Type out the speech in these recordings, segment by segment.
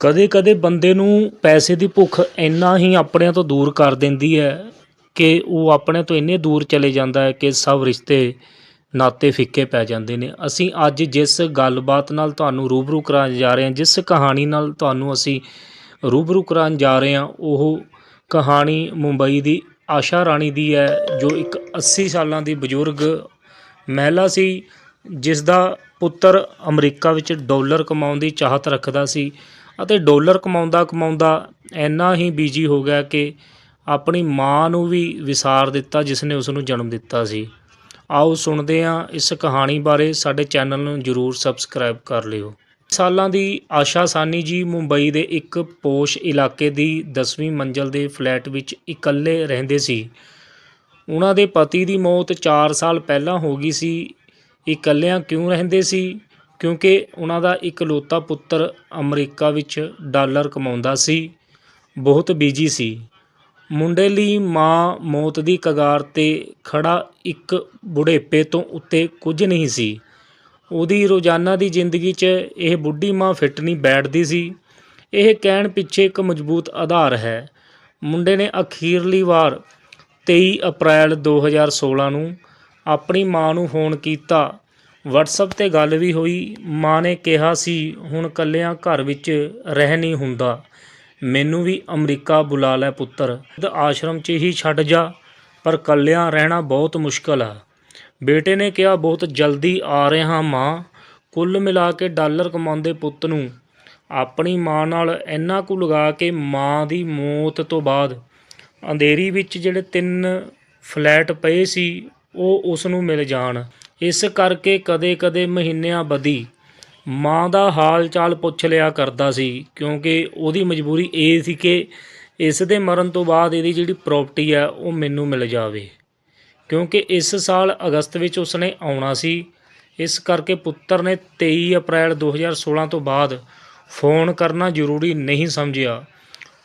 ਕਦੇ-ਕਦੇ ਬੰਦੇ ਨੂੰ ਪੈਸੇ ਦੀ ਭੁੱਖ ਇੰਨਾ ਹੀ ਆਪਣਿਆਂ ਤੋਂ ਦੂਰ ਕਰ ਦਿੰਦੀ ਹੈ ਕਿ ਉਹ ਆਪਣੇ ਤੋਂ ਇੰਨੇ ਦੂਰ ਚਲੇ ਜਾਂਦਾ ਹੈ ਕਿ ਸਭ ਰਿਸ਼ਤੇ ਨਾਤੇ ਫਿੱਕੇ ਪੈ ਜਾਂਦੇ ਨੇ। ਅਸੀਂ ਅੱਜ ਜਿਸ ਗੱਲਬਾਤ ਨਾਲ ਤੁਹਾਨੂੰ ਰੂਬਰੂ ਕਰਾਉਣ ਜਾ ਰਹੇ ਹਾਂ, ਜਿਸ ਕਹਾਣੀ ਨਾਲ ਤੁਹਾਨੂੰ ਅਸੀਂ ਰੂਬਰੂ ਕਰਾਉਣ ਜਾ ਰਹੇ ਹਾਂ, ਉਹ ਕਹਾਣੀ ਮੁੰਬਈ ਦੀ ਆਸ਼ਾ ਰਾਣੀ ਦੀ ਹੈ, ਜੋ ਇੱਕ 80 ਸਾਲਾਂ ਦੀ ਬਜ਼ੁਰਗ ਮਹਿਲਾ ਸੀ ਜਿਸ ਦਾ ਪੁੱਤਰ ਅਮਰੀਕਾ ਵਿੱਚ ਡਾਲਰ ਕਮਾਉਣ ਦੀ ਚਾਹਤ ਰੱਖਦਾ ਸੀ। ਅਤੇ ਡਾਲਰ ਕਮਾਉਂਦਾ ਕਮਾਉਂਦਾ ਇੰਨਾ ਹੀ ਬਿਜ਼ੀ ਹੋ ਗਿਆ ਕਿ ਆਪਣੀ ਮਾਂ ਨੂੰ ਵੀ ਵਿਸਾਰ ਦਿੱਤਾ, ਜਿਸ ਨੇ ਉਸ ਨੂੰ ਜਨਮ ਦਿੱਤਾ ਸੀ। ਆਓ ਸੁਣਦੇ ਹਾਂ ਇਸ ਕਹਾਣੀ ਬਾਰੇ, ਸਾਡੇ ਚੈਨਲ ਨੂੰ ਜਰੂਰ ਸਬਸਕ੍ਰਾਈਬ ਕਰ ਲਿਓ। ਸਾਲਾਂ ਦੀ ਆਸ਼ਾ ਸਾਨੀ ਜੀ ਮੁੰਬਈ ਦੇ ਇੱਕ ਪੋਸ਼ ਇਲਾਕੇ ਦੀ 10ਵੀਂ ਮੰਜ਼ਲ ਦੇ ਫਲੈਟ ਵਿੱਚ ਇਕੱਲੇ ਰਹਿੰਦੇ ਸੀ। ਉਹਨਾਂ ਦੇ ਪਤੀ ਦੀ ਮੌਤ 4 ਸਾਲ ਪਹਿਲਾਂ ਹੋ ਗਈ ਸੀ। ਇਕੱਲਿਆਂ ਕਿਉਂ ਰਹਿੰਦੇ ਸੀ? ਕਿਉਂਕਿ ਉਹਨਾਂ ਦਾ ਇਕਲੌਤਾ ਪੁੱਤਰ ਅਮਰੀਕਾ ਵਿੱਚ ਡਾਲਰ ਕਮਾਉਂਦਾ ਸੀ, ਬਹੁਤ ਬਿਜ਼ੀ ਸੀ। ਮੁੰਡੇ ਲਈ ਮਾਂ ਮੌਤ ਦੀ ਕਗਾਰ ਤੇ ਖੜ੍ਹਾ ਇੱਕ ਬੁਢੇਪੇ ਤੋਂ ਉੱਤੇ ਕੁਝ ਨਹੀਂ ਸੀ। ਉਹਦੀ ਰੋਜ਼ਾਨਾ ਦੀ ਜ਼ਿੰਦਗੀ 'ਚ ਇਹ ਬੁੱਢੀ ਮਾਂ ਫਿੱਟ ਨਹੀਂ ਬੈਠਦੀ ਸੀ। ਇਹ ਕਹਿਣ ਪਿੱਛੇ ਇੱਕ ਮਜ਼ਬੂਤ ਆਧਾਰ ਹੈ। ਮੁੰਡੇ ਨੇ ਅਖੀਰਲੀ ਵਾਰ 23 ਅਪ੍ਰੈਲ 2016 ਨੂੰ ਆਪਣੀ ਮਾਂ ਨੂੰ ਫੋਨ ਕੀਤਾ ਵਟਸਐਪ ਤੇ ਗੱਲ ਵੀ ਹੋਈ। ਮਾਂ ਨੇ ਕਿਹਾ ਸੀ, ਹੁਣ ਕੱਲਿਆਂ ਘਰ ਵਿੱਚ ਰਹਿ ਨਹੀਂ ਹੁੰਦਾ। ਮੈਨੂੰ ਵੀ ਅਮਰੀਕਾ ਬੁਲਾ ਲੈ ਪੁੱਤਰ। ਆਸ਼ਰਮ 'ਚ ਹੀ ਛੱਡ ਜਾ, ਪਰ ਕੱਲਿਆਂ ਰਹਿਣਾ ਬਹੁਤ ਮੁਸ਼ਕਲ ਆ। ਬੇਟੇ ਨੇ ਕਿਹਾ, ਬਹੁਤ ਜਲਦੀ ਆ ਰਿਹਾ ਮਾਂ। ਕੁੱਲ ਮਿਲਾ ਕੇ ਡਾਲਰ ਕਮਾਉਂਦੇ ਪੁੱਤ ਨੂੰ। ਆਪਣੀ ਮਾਂ ਨਾਲ ਇੰਨਾ ਕੁ ਲਗਾ ਕੇ ਮਾਂ ਦੀ ਮੌਤ ਤੋਂ ਬਾਅਦ ਅੰਧੇਰੀ ਵਿੱਚ ਜਿਹੜੇ ਤਿੰਨ ਫਲੈਟ ਪਏ ਸੀ, ਉਹ ਉਸ ਨੂੰ ਮਿਲ ਜਾਣ। ਇਸ ਕਰਕੇ ਕਦੇ-ਕਦੇ ਮਹੀਨਿਆਂ ਬਦੀ ਮਾਂ ਦਾ ਹਾਲ ਚਾਲ ਪੁੱਛ ਲਿਆ ਕਰਦਾ ਸੀ, ਕਿਉਂਕਿ ਉਹਦੀ ਮਜਬੂਰੀ ਇਹ ਸੀ ਕਿ ਇਸ ਦੇ ਮਰਨ ਤੋਂ ਬਾਅਦ ਇਹਦੀ ਜਿਹੜੀ ਪ੍ਰਾਪਰਟੀ ਹੈ, ਉਹ ਮੈਨੂੰ ਮਿਲ ਜਾਵੇ। ਕਿਉਂਕਿ ਇਸ ਸਾਲ ਅਗਸਤ ਵਿੱਚ ਉਸਨੇ ਆਉਣਾ ਸੀ। ਇਸ ਕਰਕੇ ਪੁੱਤਰ ਨੇ 23 ਅਪ੍ਰੈਲ 2016 ਤੋਂ ਬਾਅਦ ਫੋਨ ਕਰਨਾ ਜ਼ਰੂਰੀ ਨਹੀਂ ਸਮਝਿਆ।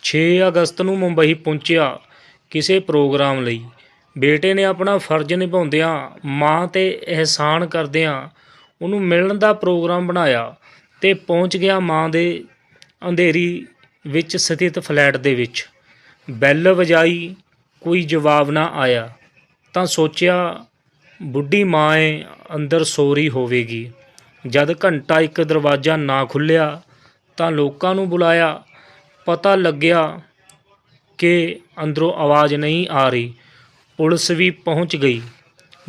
6 ਅਗਸਤ ਨੂੰ ਮੁੰਬਈ ਪਹੁੰਚਿਆ ਕਿਸੇ ਪ੍ਰੋਗਰਾਮ ਲਈ। ਬੇਟੇ ਨੇ ਆਪਣਾ ਫਰਜ਼ ਨਿਭਾਉਂਦਿਆਂ ਮਾਂ ਤੇ ਅਹਿਸਾਨ ਕਰਦਿਆਂ ਉਹਨੂੰ ਮਿਲਣ ਦਾ ਪ੍ਰੋਗਰਾਮ ਬਣਾਇਆ ਤੇ ਪਹੁੰਚ ਗਿਆ ਮਾਂ ਦੇ ਅੰਧੇਰੀ ਵਿੱਚ ਸਥਿਤ ਫਲੈਟ ਦੇ ਵਿੱਚ। ਬੈਲ ਵਜਾਈ, ਕੋਈ ਜਵਾਬ ਨਾ ਆਇਆ। ਤਾਂ ਸੋਚਿਆ, ਬੁੱਢੀ ਮਾਂ ਏ ਅੰਦਰ ਸੋਰੀ ਹੋਵੇਗੀ। ਜਦ ਘੰਟਾ ਇੱਕ ਦਰਵਾਜ਼ਾ ਨਾ ਖੁੱਲਿਆ ਤਾਂ ਲੋਕਾਂ ਨੂੰ ਬੁਲਾਇਆ। ਪਤਾ ਲੱਗਿਆ ਕਿ ਅੰਦਰੋਂ ਆਵਾਜ਼ ਨਹੀਂ ਆ ਰਹੀ। ਪੁਲਿਸ ਵੀ ਪਹੁੰਚ ਗਈ।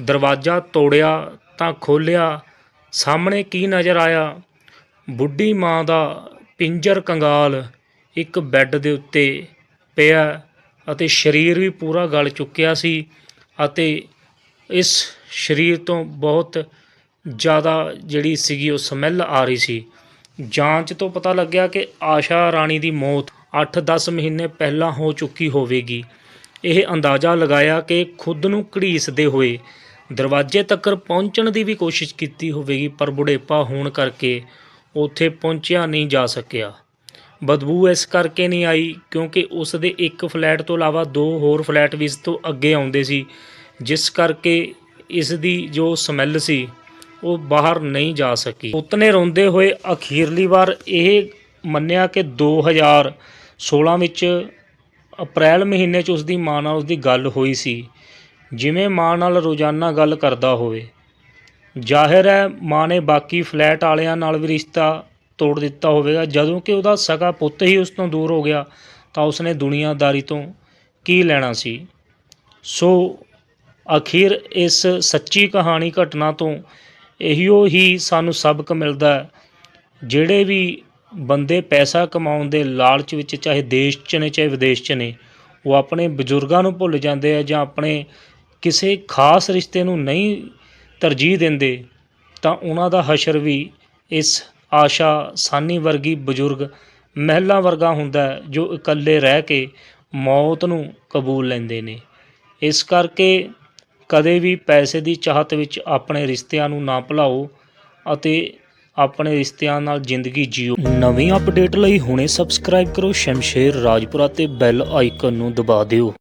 ਦਰਵਾਜ਼ਾ ਤੋੜਿਆ ਤਾਂ ਖੋਲ੍ਹਿਆ। ਸਾਹਮਣੇ ਕੀ ਨਜ਼ਰ ਆਇਆ? ਬੁੱਢੀ ਮਾਂ ਦਾ ਪਿੰਜਰ ਕੰਗਾਲ ਇੱਕ ਬੈੱਡ ਦੇ ਉੱਤੇ ਪਿਆ ਅਤੇ ਸਰੀਰ ਵੀ ਪੂਰਾ ਗਲ ਚੁੱਕਿਆ ਸੀ ਅਤੇ ਇਸ ਸਰੀਰ ਤੋਂ ਬਹੁਤ ਜ਼ਿਆਦਾ ਜਿਹੜੀ ਸੀਗੀ ਉਹ ਸਮੈਲ ਆ ਰਹੀ ਸੀ। ਜਾਂਚ ਤੋਂ ਪਤਾ ਲੱਗਿਆ ਕਿ ਆਸ਼ਾ ਰਾਣੀ ਦੀ ਮੌਤ 8-10 ਮਹੀਨੇ ਪਹਿਲਾਂ ਹੋ ਚੁੱਕੀ ਹੋਵੇਗੀ। ਇਹ ਅੰਦਾਜ਼ਾ ਲਗਾਇਆ ਕਿ ਖੁਦ ਨੂੰ ਘੜੀਸਦੇ ਹੋਏ ਦਰਵਾਜ਼ੇ ਤੱਕ ਪਹੁੰਚਣ ਦੀ ਵੀ ਕੋਸ਼ਿਸ਼ ਕੀਤੀ ਹੋਵੇਗੀ, ਪਰ ਬੁਢੇਪਾ ਹੋਣ ਕਰਕੇ ਉੱਥੇ ਪਹੁੰਚਿਆ ਨਹੀਂ ਜਾ ਸਕਿਆ। ਬਦਬੂ ਇਸ ਕਰਕੇ ਨਹੀਂ ਆਈ ਕਿਉਂਕਿ ਉਸ ਦੇ ਇੱਕ ਫਲੈਟ ਤੋਂ ਇਲਾਵਾ ਦੋ ਹੋਰ ਫਲੈਟ ਵੀ ਇਸ ਤੋਂ ਅੱਗੇ ਆਉਂਦੇ ਸੀ, ਜਿਸ ਕਰਕੇ ਇਸ ਦੀ ਜੋ ਸਮੈਲ ਸੀ, ਉਹ ਬਾਹਰ ਨਹੀਂ ਜਾ ਸਕੀ। ਉਤਨੇ ਰੋਂਦੇ ਹੋਏ ਅਖੀਰਲੀ ਵਾਰ ਇਹ ਮੰਨਿਆ ਕਿ 2016 ਵਿੱਚ ਅਪ੍ਰੈਲ ਮਹੀਨੇ 'ਚ ਉਸ ਦੀ ਮਾਂ ਨਾਲ ਉਸ ਦੀ ਗੱਲ ਹੋਈ ਸੀ। ਜਿਵੇਂ ਮਾਂ ਨਾਲ ਰੋਜ਼ਾਨਾ ਗੱਲ ਕਰਦਾ ਹੋਵੇ। ਜ਼ਾਹਿਰ ਹੈ ਮਾਂ ਨੇ ਬਾਕੀ ਫਲੈਟ ਵਾਲਿਆਂ ਨਾਲ ਵੀ ਰਿਸ਼ਤਾ ਤੋੜ ਦਿੱਤਾ ਹੋਵੇਗਾ। ਜਦੋਂ ਕਿ ਉਹਦਾ ਸਗਾ ਪੁੱਤ ਹੀ ਉਸ ਤੋਂ ਦੂਰ ਹੋ ਗਿਆ, ਤਾਂ ਉਸਨੇ ਦੁਨੀਆਦਾਰੀ ਤੋਂ ਕੀ ਲੈਣਾ ਸੀ? ਸੋ ਅਖੀਰ ਇਸ ਸੱਚੀ ਕਹਾਣੀ ਘਟਨਾ ਤੋਂ ਇਹੀਓ ਹੀ ਸਾਨੂੰ ਸਬਕ ਮਿਲਦਾ ਜਿਹੜੇ ਵੀ ਬੰਦੇ ਪੈਸਾ ਕਮਾਉਣ ਦੇ ਲਾਲਚ ਵਿੱਚ, ਚਾਹੇ ਦੇਸ਼ 'ਚ ਨੇ, ਚਾਹੇ ਵਿਦੇਸ਼ 'ਚ ਨੇ, ਉਹ ਆਪਣੇ ਬਜ਼ੁਰਗਾਂ ਨੂੰ ਭੁੱਲ ਜਾਂਦੇ ਆ ਜਾਂ ਆਪਣੇ ਕਿਸੇ ਖਾਸ ਰਿਸ਼ਤੇ ਨੂੰ ਨਹੀਂ ਤਰਜੀਹ ਦਿੰਦੇ, ਤਾਂ ਉਹਨਾਂ ਦਾ ਹਸ਼ਰ ਵੀ ਇਸ ਆਸ਼ਾ ਸਾਨੀ ਵਰਗੀ ਬਜ਼ੁਰਗ ਮਹਿਲਾ ਵਰਗਾ ਹੁੰਦਾ ਜੋ ਇਕੱਲੇ ਰਹਿ ਕੇ ਮੌਤ ਨੂੰ ਕਬੂਲ ਲੈਂਦੇ ਨੇ। ਇਸ ਕਰਕੇ ਕਦੇ ਵੀ ਪੈਸੇ ਦੀ ਚਾਹਤ ਵਿੱਚ ਆਪਣੇ ਰਿਸ਼ਤਿਆਂ ਨੂੰ ਨਾ ਭੁਲਾਓ ਅਤੇ ਆਪਣੇ ਰਿਸ਼ਤਿਆਂ ਨਾਲ ਜ਼ਿੰਦਗੀ ਜੀਓ। ਨਵੀਂ ਅਪਡੇਟ ਲਈ ਹੁਣੇ ਸਬਸਕ੍ਰਾਈਬ ਕਰੋ ਸ਼ਮਸ਼ੇਰ ਰਾਜਪੁਰਾ ਤੇ ਬੈਲ ਆਈਕਨ ਨੂੰ ਦਬਾ ਦਿਓ।